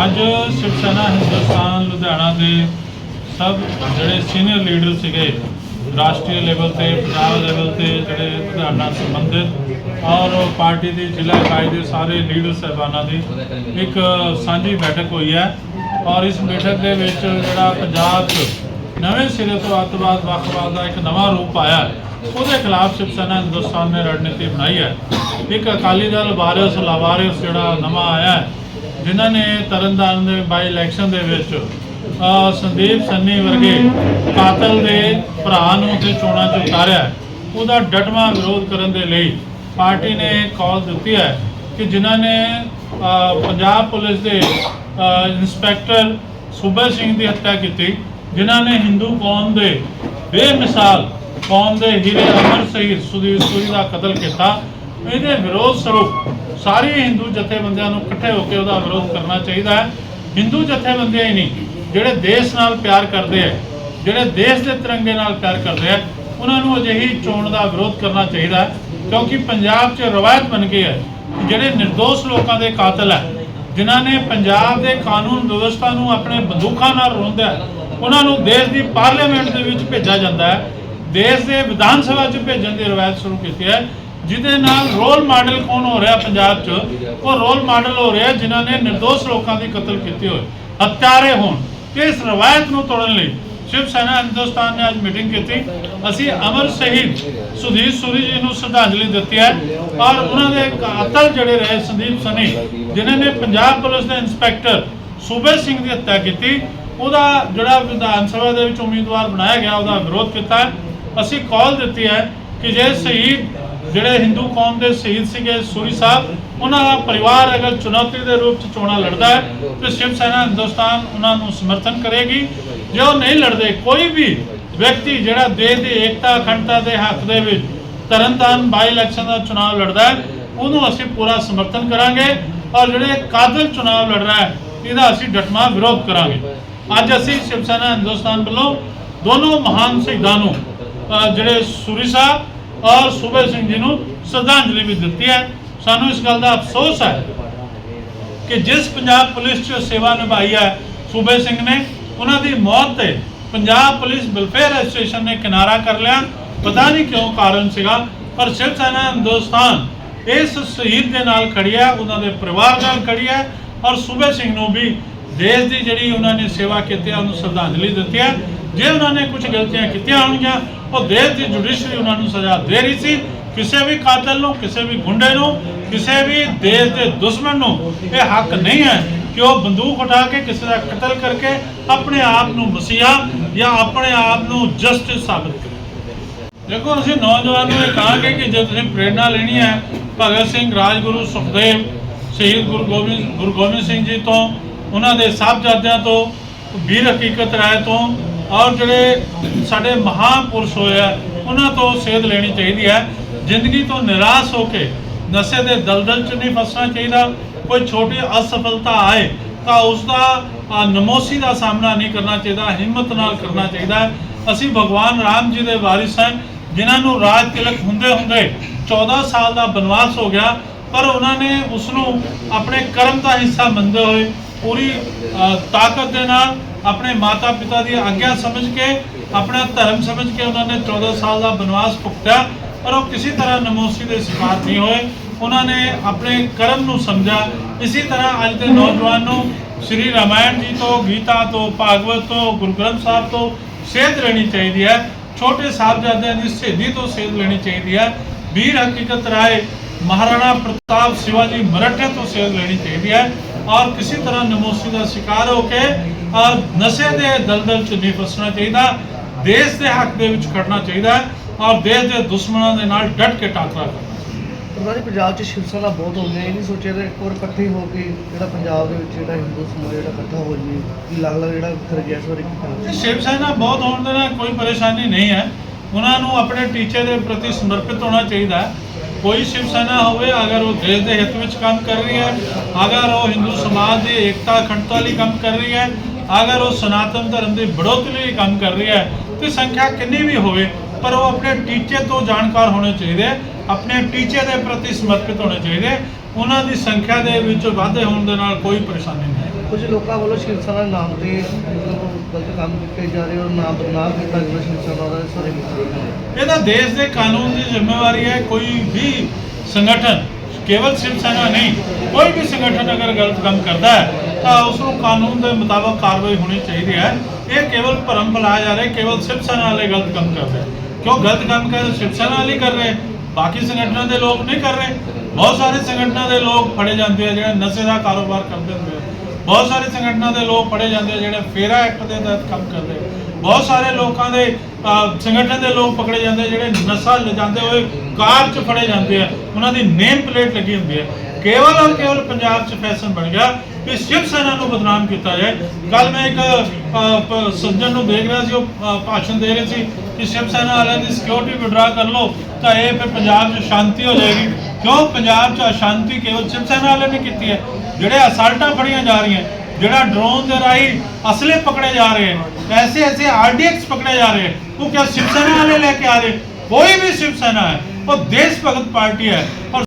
ਅੱਜ ਸ਼ਿਵ ਸੈਨਾ ਹਿੰਦੁਸਤਾਨ ਲੁਧਿਆਣਾ ਦੇ ਸਭ ਜਿਹੜੇ ਸੀਨੀਅਰ ਲੀਡਰ ਸੀਗੇ, ਰਾਸ਼ਟਰੀ ਲੈਵਲ ਤੇ, ਪੰਜਾਬ ਲੈਵਲ ਤੇ ਜਿਹੜੇ ਲੁਧਿਆਣਾ ਨਾਲ ਸੰਬੰਧਿਤ, ਔਰ ਪਾਰਟੀ ਦੀ ਜ਼ਿਲ੍ਹਾ ਇਕਾਈ ਦੇ ਸਾਰੇ ਲੀਡਰ ਸਹਿਬਾਨਾਂ ਦੀ ਇੱਕ ਸਾਂਝੀ ਬੈਠਕ ਹੋਈ ਹੈ। ਔਰ ਇਸ ਬੈਠਕ ਦੇ ਵਿੱਚ ਜਿਹੜਾ ਪੰਜਾਬ 'ਚ ਨਵੇਂ ਸਿਰੇ ਤੋਂ ਅੱਤਵਾਦ ਵੱਖਵਾਦ ਦਾ ਇੱਕ ਨਵਾਂ ਰੂਪ ਆਇਆ ਹੈ, ਉਹਦੇ ਖਿਲਾਫ ਸ਼ਿਵ ਸੈਨਾ ਹਿੰਦੁਸਤਾਨ ਨੇ ਰਣਨੀਤੀ ਬਣਾਈ ਹੈ। ਇੱਕ ਅਕਾਲੀ ਦਲ ਵਾਰਿਸ ਲਾਵਾਰਿਸ ਜਿਹੜਾ ਨਵਾਂ ਆਇਆ ਹੈ ਜਿਨ੍ਹਾਂ ਨੇ ਤਰਨਤਾਰਨ ਦੇ ਬਾਈ ਇਲੈਕਸ਼ਨ ਦੇ ਵਿੱਚ ਸੰਦੀਪ ਸੰਨੀ ਵਰਗੇ ਕਾਤਲ ਦੇ ਭਰਾ ਨੂੰ ਤੇ ਚੋਣਾਂ 'ਚ ਉਤਾਰਿਆ ਉਹਦਾ ਡਟਵਾਂ ਵਿਰੋਧ ਕਰਨ ਦੇ ਲਈ ਪਾਰਟੀ ਨੇ ਕਾਲ ਦਿੱਤੀ ਹੈ ਕਿ ਜਿਨ੍ਹਾਂ ਨੇ ਪੰਜਾਬ ਪੁਲਿਸ ਦੇ ਅਹ, ਇੰਸਪੈਕਟਰ ਸੁਬੇ ਸਿੰਘ ਦੀ ਹੱਤਿਆ ਕੀਤੀ ਜਿਨ੍ਹਾਂ ਨੇ ਹਿੰਦੂ ਕੌਮ ਦੇ ਬੇਮਿਸਾਲ ਕੌਮ ਦੇ ਹੀਰੇ ਅਮਰ ਸ਼ਹੀਦ ਸੁਦੀਪ ਸੂਰੀ ਦਾ ਕਤਲ ਕੀਤਾ ਇਹਦੇ ਵਿਰੋਧ ਸਰੂਪ ਸਾਰੇ ਹਿੰਦੂ ਜਥੇਬੰਦੀਆਂ ਨੂੰ ਇਕੱਠੇ ਹੋ ਕੇ ਉਹਦਾ ਵਿਰੋਧ ਕਰਨਾ ਚਾਹੀਦਾ ਹੈ। ਹਿੰਦੂ ਜਥੇਬੰਦੀਆਂ ਹੀ ਨਹੀਂ, ਜਿਹੜੇ ਦੇਸ਼ ਨਾਲ ਪਿਆਰ ਕਰਦੇ ਆ, ਜਿਹੜੇ ਦੇਸ਼ ਦੇ ਤਿਰੰਗੇ ਨਾਲ ਪਿਆਰ ਕਰਦੇ ਆ, ਉਹਨਾਂ ਨੂੰ ਅਜਿਹੀ ਚੋਣ ਦਾ ਵਿਰੋਧ ਕਰਨਾ ਚਾਹੀਦਾ ਹੈ, ਕਿਉਂਕਿ ਪੰਜਾਬ 'ਚ ਰਵਾਇਤ ਬਣ ਗਈ ਹੈ ਜਿਹੜੇ નિર્ਦੋਸ਼ ਲੋਕਾਂ ਦੇ ਕਾਤਲ ਹੈ, ਜਿਨ੍ਹਾਂ ਨੇ ਪੰਜਾਬ ਦੇ ਕਾਨੂੰਨ ਵਿਵਸਥਾ ਨੂੰ ਆਪਣੇ ਬੰਦੂਕਾਂ ਨਾਲ ਰੋਂਦਿਆ, ਉਹਨਾਂ ਨੂੰ ਦੇਸ਼ ਦੀ ਪਾਰਲੀਮੈਂਟ ਦੇ ਵਿੱਚ ਭੇਜਿਆ ਜਾਂਦਾ ਹੈ। ਦੇਸ਼ ਦੇ ਵਿਧਾਨ ਸਭਾ 'ਚ ਭੇਜਣ ਦੀ ਰਵਾਇਤ ਸ਼ੁਰੂ ਕੀਤੀ ਹੈ। ਜਿਹਦੇ ਨਾਲ ਰੋਲ ਮਾਡਲ ਕੌਣ ਹੋ ਰਿਹਾ ਪੰਜਾਬ 'ਚ? ਉਹ ਰੋਲ ਮਾਡਲ ਹੋ ਰਿਹਾ ਜਿਨ੍ਹਾਂ ਨੇ નિર્ਦੋਸ਼ ਲੋਕਾਂ ਦੀ ਕਤਲ ਕੀਤੇ ਹੋਏ ਹੱਤਿਆਰੇ ਹੋਣ। ਤੇ ਇਸ ਰਵਾਇਤ ਨੂੰ ਤੋੜਨ ਲਈ ਸ਼ਿਵ ਸੈਨਾ ਹਿੰਦੁਸਤਾਨ ਨੇ ਅੱਜ ਮੀਟਿੰਗ ਕੀਤੀ। ਅਸੀਂ ਅਮਰ ਸ਼ਹੀਦ ਸੁਧੀਰ ਸੂਰੀ ਜੀ ਨੂੰ ਸ਼ਰਧਾਂਜਲੀ ਦਿੱਤੀ ਹੈ ਔਰ ਉਹਨਾਂ ਦੇ ਕਾਤਲ ਜਿਹੜੇ ਰਹੇ ਸੰਦੀਪ ਸਨੀ, ਜਿਨ੍ਹਾਂ ਨੇ ਪੰਜਾਬ ਪੁਲਿਸ ਦੇ ਇੰਸਪੈਕਟਰ ਸੂਬੇ ਸਿੰਘ ਦੀ ਹੱਤਿਆ ਕੀਤੀ। ਉਹਦਾ ਜਿਹੜਾ ਵਿਧਾਨ ਸਭਾ ਦੇ ਵਿੱਚ ਉਮੀਦਵਾਰ ਬਣਾਇਆ ਗਿਆ, ਉਹਦਾ ਵਿਰੋਧ ਕੀਤਾ ਅਸੀਂ ਕਾਲ ਦਿੱਤੀ ਹੈ ਕਿ ਜੇ ਸ਼ਹੀਦ ਜਿਹੜੇ ਹਿੰਦੂ ਕੌਮ ਦੇ ਸ਼ਹੀਦ ਸੀਗੇ ਸੂਰੀ ਸਾਹਿਬ, ਉਹਨਾਂ ਦਾ ਪਰਿਵਾਰ ਅਗਰ ਚੁਣੌਤੀ ਦੇ ਰੂਪ ਚ ਚੋਣਾਂ ਲੜਦਾ ਹੈ, ਤੇ ਸ਼ਿਵ ਸੈਨਾ ਹਿੰਦੁਸਤਾਨ ਉਹਨਾਂ ਨੂੰ ਸਮਰਥਨ ਕਰੇਗੀ। ਜੇ ਉਹ ਨਹੀਂ ਲੜਦੇ, ਕੋਈ ਵੀ ਵਿਅਕਤੀ ਜਿਹੜਾ ਦੇਸ਼ ਦੀ ਏਕਤਾ, ਅਖੰਡਤਾ ਦੇ ਹੱਕ ਦੇ ਵਿੱਚ ਤਰਨਤਾਰਨ ਬਾਈ ਇਲੈਕਸ਼ਨ ਦਾ ਚੁਣਾਵ ਲੜਦਾ ਹੈ, ਉਹਨੂੰ ਅਸੀਂ ਪੂਰਾ ਸਮਰਥਨ ਕਰਾਂਗੇ ਔਰ ਜਿਹੜੇ ਕਾਤਲ ਚੁਣਾਵ ਲੜ ਰਿਹਾ ਹੈ, ਇਹਦਾ ਅਸੀਂ ਡਟਮਾ ਵਿਰੋਧ ਕਰਾਂਗੇ। ਅੱਜ ਅਸੀਂ ਸ਼ਿਵ ਸੈਨਾ ਹਿੰਦੁਸਤਾਨ ਵੱਲੋਂ ਦੋਨੋਂ ਮਹਾਨ ਸ਼ਹੀਦਾਂ ਨੂੰ ਜਿਹੜੇ ਸੂਰੀ ਸਾਹਿਬ ਔਰ ਸੁਬੇ ਸਿੰਘ ਜੀ ਨੂੰ ਸ਼ਰਧਾਂਜਲੀ ਵੀ ਦਿੱਤੀ ਹੈ। ਸਾਨੂੰ ਇਸ ਗੱਲ ਦਾ ਅਫਸੋਸ ਹੈ ਕਿ ਜਿਸ ਪੰਜਾਬ ਪੁਲਿਸ 'ਚ ਸੇਵਾ ਨਿਭਾਈ ਹੈ, ਸੂਬੇ ਸਿੰਘ ਨੇ, ਉਹਨਾਂ ਦੀ ਮੌਤ ਤੇ ਪੰਜਾਬ ਪੁਲਿਸ ਵੈਲਫੇਅਰ ਐਸੋਸੀਏਸ਼ਨ ਨੇ ਕਿਨਾਰਾ ਕਰ ਲਿਆ। ਪਤਾ ਨਹੀਂ ਕਿਉਂ ਕਾਰਨ ਸੀਗਾ, ਪਰ ਸ਼ਿਵ ਸੈਨਾ ਹਿੰਦੁਸਤਾਨ ਇਸ ਸ਼ਹੀਦ ਦੇ ਨਾਲ ਖੜੀ ਹੈ, ਉਹਨਾਂ ਦੇ ਪਰਿਵਾਰ ਨਾਲ ਖੜੀ ਹੈ ਔਰ ਸੂਬੇ ਸਿੰਘ ਨੂੰ ਵੀ ਦੇਸ਼ ਦੀ ਜਿਹੜੀ ਉਹਨਾਂ ਨੇ ਸੇਵਾ ਕੀਤੀ ਹੈ, ਉਹਨੂੰ ਸ਼ਰਧਾਂਜਲੀ ਦਿੱਤੀ ਹੈ। ਜੇ ਉਹਨਾਂ ਨੇ ਕੁਝ ਗਲਤੀਆਂ ਕੀਤੀਆਂ ਹੋਣਗੀਆਂ ਉਹ ਦੇਸ਼ ਦੀ ਜੁਡੀਸ਼ਰੀ ਉਹਨਾਂ ਨੂੰ ਸਜ਼ਾ ਦੇ ਰਹੀ ਸੀ। ਕਿਸੇ ਵੀ ਕਾਤਲ ਨੂੰ, ਕਿਸੇ ਵੀ ਗੁੰਡੇ ਨੂੰ, ਕਿਸੇ ਵੀ ਦੇਸ਼ ਦੇ ਦੁਸ਼ਮਣ ਨੂੰ ਇਹ ਹੱਕ ਨਹੀਂ ਹੈ ਕਿ ਉਹ ਬੰਦੂਕ ਉਠਾ ਕੇ ਕਿਸੇ ਦਾ ਕਤਲ ਕਰਕੇ ਆਪਣੇ ਆਪ ਨੂੰ ਮਸੀਹਾ ਜਾਂ ਆਪਣੇ ਆਪ ਨੂੰ ਜਸਟਿਸ ਸਾਬਤ ਕਰੇ। ਦੇਖੋ, ਅਸੀਂ ਨੌਜਵਾਨ ਨੂੰ ਇਹ ਕਹਾਂਗੇ ਕਿ ਜੇ ਤੁਸੀਂ ਪ੍ਰੇਰਣਾ ਲੈਣੀ ਹੈ, ਭਗਤ ਸਿੰਘ, ਰਾਜਗੁਰੂ, ਸੁਖਦੇਵ, ਸ਼ਹੀਦ ਗੁਰੂ ਗੋਬਿੰਦ ਗੁਰੂ ਗੋਬਿੰਦ ਸਿੰਘ ਜੀ ਤੋਂ, ਉਹਨਾਂ ਦੇ ਸਾਹਿਬਜ਼ਾਦਿਆਂ ਤੋਂ, ਵੀਰ ਹਕੀਕਤ ਰਾਏ ਤੋਂ ਔਰ ਜਿਹੜੇ ਸਾਡੇ ਮਹਾਪੁਰਸ਼ ਹੋਏ ਆ, ਉਹਨਾਂ ਤੋਂ ਸੇਧ ਲੈਣੀ ਚਾਹੀਦੀ ਹੈ। ਜ਼ਿੰਦਗੀ ਤੋਂ ਨਿਰਾਸ਼ ਹੋ ਕੇ ਨਸ਼ੇ ਦੇ ਦਲਦਲ 'ਚ ਨਹੀਂ ਫਸਣਾ ਚਾਹੀਦਾ। ਕੋਈ ਛੋਟੀ ਅਸਫਲਤਾ ਆਏ ਤਾਂ ਉਸ ਦਾ ਨਮੋਸੀ ਦਾ ਸਾਹਮਣਾ ਨਹੀਂ ਕਰਨਾ ਚਾਹੀਦਾ, ਹਿੰਮਤ ਨਾਲ ਕਰਨਾ ਚਾਹੀਦਾ ਅਸੀਂ ਭਗਵਾਨ ਰਾਮ ਜੀ ਦੇ ਵਾਰਿਸ ਹਾਂ ਜਿਨ੍ਹਾਂ ਨੂੰ ਰਾਜ ਤਿਲਕ ਹੁੰਦੇ ਹੁੰਦੇ 14 ਸਾਲ ਦਾ ਬਨਵਾਸ ਹੋ ਗਿਆ, ਪਰ ਉਹਨਾਂ ਨੇ ਉਸ ਨੂੰ ਆਪਣੇ ਕਰਮ ਦਾ ਹਿੱਸਾ ਮੰਨਦੇ ਹੋਏ ਪੂਰੀ ਤਾਕਤ ਦੇ ਨਾਲ ਆਪਣੇ ਮਾਤਾ ਪਿਤਾ ਦੀ ਆਗਿਆ ਸਮਝ ਕੇ, ਆਪਣਾ ਧਰਮ ਸਮਝ ਕੇ ਉਹਨਾਂ ਨੇ 14 ਸਾਲ ਦਾ ਬਨਵਾਸ ਭੁਗਤਿਆ, ਪਰ ਉਹ ਕਿਸੇ ਤਰ੍ਹਾਂ ਨਮੋਸੀ ਦੇ ਸ਼ਿਕਾਰ ਨਹੀਂ ਹੋਏ। ਉਹਨਾਂ ਨੇ ਆਪਣੇ ਕਰਮ ਨੂੰ ਸਮਝਿਆ। ਇਸੇ ਤਰ੍ਹਾਂ ਅੱਜ ਦੇ ਨੌਜਵਾਨ ਨੂੰ ਸ੍ਰੀ ਰਾਮਾਇਣ ਜੀ ਤੋਂ, ਗੀਤਾ ਤੋਂ, ਭਾਗਵਤ ਤੋਂ, ਗੁਰੂ ਗ੍ਰੰਥ ਸਾਹਿਬ ਤੋਂ ਸੇਧ ਲੈਣੀ ਚਾਹੀਦੀ ਹੈ। ਛੋਟੇ ਸਾਹਿਬਜ਼ਾਦਿਆਂ ਦੀ ਸ਼ਹੀਦੀ ਤੋਂ ਸੇਧ ਲੈਣੀ ਚਾਹੀਦੀ ਹੈ। ਵੀਰ ਹਕੀਕਤ ਰਾਏ, ਮਹਾਰਾਣਾ ਪ੍ਰਤਾਪ ਸ਼ਿਵਾਜੀ ਮਰਾਠੇ ਤੋਂ ਸੇਧ ਲੈਣੀ ਚਾਹੀਦੀ ਹੈ। ਔਰ ਕਿਸੇ ਤਰ੍ਹਾਂ ਨਮੋਸੀ ਦਾ ਸ਼ਿਕਾਰ ਹੋ ਕੇ ਔਰ ਨਸ਼ੇ ਦੇ ਦਲਦਲ 'ਚ ਨਹੀਂ ਫਸਣਾ ਚਾਹੀਦਾ ਦੇਸ਼ ਦੇ ਹੱਕ ਦੇ ਵਿੱਚ ਖੜਨਾ ਚਾਹੀਦਾ ਔਰ ਦੇਸ਼ ਦੇ ਦੁਸ਼ਮਣਾਂ ਦੇ ਨਾਲ ਡਟ ਕੇ ਟਾਕਰਾ ਕਰਨਾ ਉਹਨਾਂ ਪੰਜਾਬ 'ਚ ਸ਼ਿਵਸੈਨਾ ਬਹੁਤ ਹੋ ਗਈਆਂ ਇਹ ਨਹੀਂ ਸੋਚਿਆ ਕਿ ਇੱਕ ਵਾਰ ਇਕੱਠੇ ਹੋ ਕੇ ਜਿਹੜਾ ਪੰਜਾਬ ਦੇ ਵਿੱਚ ਜਿਹੜਾ ਹਿੰਦੂ ਸਮਾਜ ਜਿਹੜਾ ਇਕੱਠਾ ਹੋ ਜੀ ਲੱਗ ਲੱਗ ਜਿਹੜਾ ਕਰ ਗਿਆ ਇਸ ਵਾਰ ਕੀ ਕਰਨਾ? ਸ਼ਿਵ ਸੈਨਾ ਬਹੁਤ ਹੋਣ ਦੇ ਨਾਲ ਕੋਈ ਪਰੇਸ਼ਾਨੀ ਨਹੀਂ ਹੈ। ਉਹਨਾਂ ਨੂੰ ਆਪਣੇ ਟੀਚੇ ਦੇ ਪ੍ਰਤੀ ਸਮਰਪਿਤ ਹੋਣਾ ਚਾਹੀਦਾ ਹੈ। ਕੋਈ ਸ਼ਿਵ ਸੈਨਾ ਹੋਵੇ, ਅਗਰ ਉਹ ਦੇਸ਼ ਦੇ ਹਿੱਤ ਵਿੱਚ ਕੰਮ ਕਰ ਰਹੀ ਹੈ, ਅਗਰ ਉਹ ਹਿੰਦੂ ਸਮਾਜ ਦੀ ਏਕਤਾ ਅਖੰਡਤਾ ਲਈ ਕੰਮ ਕਰ ਰਹੀ ਹੈ, ਅਗਰ ਉਹ ਸਨਾਤਨ ਧਰਮ ਦੀ ਬੜੋਤਰੀ ਲਈ ਕੰਮ ਕਰ ਰਹੀ ਹੈ, ਤੇ ਸੰਖਿਆ ਕਿੰਨੀ ਵੀ ਹੋਵੇ, ਪਰ ਉਹ ਆਪਣੇ ਟੀਚੇ ਤੋਂ ਜਾਣਕਾਰ ਹੋਣੇ ਚਾਹੀਦੇ ਆਪਣੇ ਟੀਚੇ ਦੇ ਪ੍ਰਤੀ ਸਮਰਪਿਤ ਹੋਣੇ ਚਾਹੀਦੇ ਉਹਨਾਂ ਦੀ ਸੰਖਿਆ ਦੇ ਵਿੱਚ ਵਾਧੇ ਹੋਣ ਦੇ ਨਾਲ ਕੋਈ ਪਰੇਸ਼ਾਨੀ ਨਹੀਂ। ਕੁਝ ਲੋਕਾਂ ਵੱਲੋਂ ਸ਼ਿਵ ਦੇ ਨਾਮ ਤੇ ਗਲਤ ਕੰਮ ਕੀਤੇ ਜਾ ਰਹੇ ਔਰ ਨਾਮ ਬਦਨਾਮ ਕੀਤਾ ਜਾ ਰਿਹਾ ਸ਼ਿਵ ਦਾ, ਇਸ ਇਹ ਤਾਂ ਦੇਸ਼ ਦੇ ਕਾਨੂੰਨ ਦੀ ਜ਼ਿੰਮੇਵਾਰੀ ਹੈ, ਕੋਈ ਵੀ ਸੰਗਠਨ, ਕੇਵਲ ਸ਼ਿਵ ਸੈਨਾ ਨਹੀਂ, ਕੋਈ ਵੀ ਸੰਗਠਨ ਅਗਰ ਗਲਤ ਕੰਮ ਕਰਦਾ ਹੈ, ਤਾਂ ਉਸ ਨੂੰ ਕਾਨੂੰਨ ਦੇ ਮੁਤਾਬਕ ਕਾਰਵਾਈ ਹੋਣੀ ਚਾਹੀਦੀ ਹੈ। ਇਹ ਕੇਵਲ ਭਰਮ ਫੈਲਾਇਆ ਜਾ ਰਿਹਾ, ਕੇਵਲ ਸ਼ਿਵ ਸੈਨਾ ਵਾਲੇ ਗਲਤ ਕੰਮ ਕਰਦੇ ਕਿਉਂ ਗਲਤ ਕੰਮ ਕਰ ਸ਼ਿਵ ਸੈਨਾ ਵਾਲੇ ਕਰ ਰਹੇ। ਬਾਕੀ ਸੰਗਠਨਾਂ ਦੇ ਲੋਕ ਨਹੀਂ ਕਰ ਰਹੇ। ਬਹੁਤ ਸਾਰੇ ਸੰਗਠਨਾਂ ਦੇ ਲੋਕ ਫੜੇ ਜਾਂਦੇ ਆ, ਜਿਹੜੇ ਨਸ਼ੇ ਦਾ ਕਾਰੋਬਾਰ ਕਰਦੇ ਹੁੰਦੇ ਆ। ਬਹੁਤ ਸਾਰੇ ਸੰਗਠਨਾਂ ਦੇ ਲੋਕ ਫੜੇ ਜਾਂਦੇ ਆ, ਜਿਹੜੇ ਫੇਰਾ ਐਕਟ ਦੇ ਤਹਿਤ ਕੰਮ ਕਰਦੇ ਬਹੁਤ ਸਾਰੇ ਲੋਕਾਂ ਦੇ ਸੰਗਠਨ ਦੇ ਲੋਕ ਪਕੜੇ ਜਾਂਦੇ ਜਿਹੜੇ ਨਸ਼ਾ ਲਿਜਾਂਦੇ ਹੋਏ ਕਾਰ 'ਚ ਫੜੇ ਜਾਂਦੇ ਆ। ਉਹਨਾਂ ਦੀ ਨੇਮ ਪਲੇਟ ਲੱਗੀ ਹੁੰਦੀ ਹੈ ਕੇਵਲ ਔਰ ਕੇਵਲ ਪੰਜਾਬ 'ਚ ਫੈਸ਼ਨ ਬਣ ਗਿਆ ਕਿ ਸ਼ਿਵ ਸੈਨਾ ਨੂੰ ਬਦਨਾਮ ਕੀਤਾ ਜਾਏ। ਕੱਲ ਮੈਂ ਇੱਕ ਸੱਜਣ ਨੂੰ ਦੇਖ ਰਿਹਾ ਸੀ, ਉਹ ਭਾਸ਼ਣ ਦੇ ਰਹੇ ਸੀ ਕਿ ਸ਼ਿਵ ਸੈਨਾ ਵਾਲਿਆਂ ਦੀ ਸਿਕਿਉਰਿਟੀ ਵਿਡਰਾ ਕਰ ਲਓ, ਤਾਂ ਇਹ ਫਿਰ ਪੰਜਾਬ 'ਚ ਸ਼ਾਂਤੀ ਹੋ ਜਾਏਗੀ। ਕਿਉਂ? ਪੰਜਾਬ 'ਚ ਅਸ਼ਾਂਤੀ ਕੇਵਲ ਸ਼ਿਵ ਸੈਨਾ ਵਾਲਿਆਂ ਨੇ ਕੀਤੀ ਹੈ। ਜਿਹੜੇ ਅਸਲਟਾਂ ਫੜੀਆਂ ਜਾ ਰਹੀਆਂ, ਜਿਹੜਾ ਡਰੋਨ ਦੇ ਰਾਹੀਂ ਅਸਲੇ ਪਕੜੇ ਜਾ ਰਹੇ ਹਨ ਐਸੇ ਐਸੇ ਆਰਡੀਐਕਸ ਪਕੜੇ ਜਾ ਰਹੇ ਹਨ ਉਹ ਕਿਆ ਸ਼ਿਵ ਸੈਨਾ ਵਾਲੇ ਲੈ ਕੇ ਆ ਰਹੇ ਕੋਈ ਵੀ ਸ਼ਿਵ ਸੈਨਾ ਹੈ, ਉਹ ਦੇਸ਼ ਭਗਤ ਪਾਰਟੀ ਹੈ ਔਰ